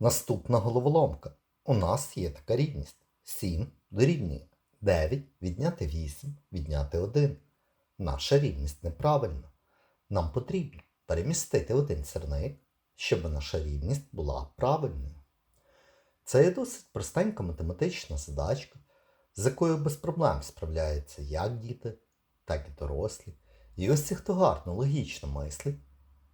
Наступна головоломка. У нас є така рівність. 7 дорівнює 9 відняти 8 відняти 1. Наша рівність неправильна. Нам потрібно перемістити один сірник, щоб наша рівність була правильною. Це є досить простенька математична задачка, з якою без проблем справляються як діти, так і дорослі. І ось ці, хто гарно логічно мислить,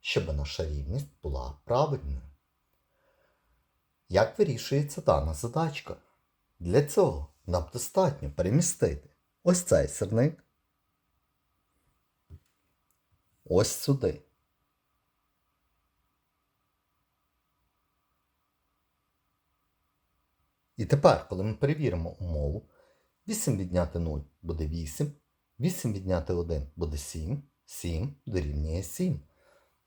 щоб наша рівність була правильною. Як вирішується дана задачка? Для цього нам достатньо перемістити ось цей сірник ось сюди. І тепер, коли ми перевіримо умову, 8 відняти 0 буде 8, 8 відняти 1 буде 7, 7 дорівнює 7.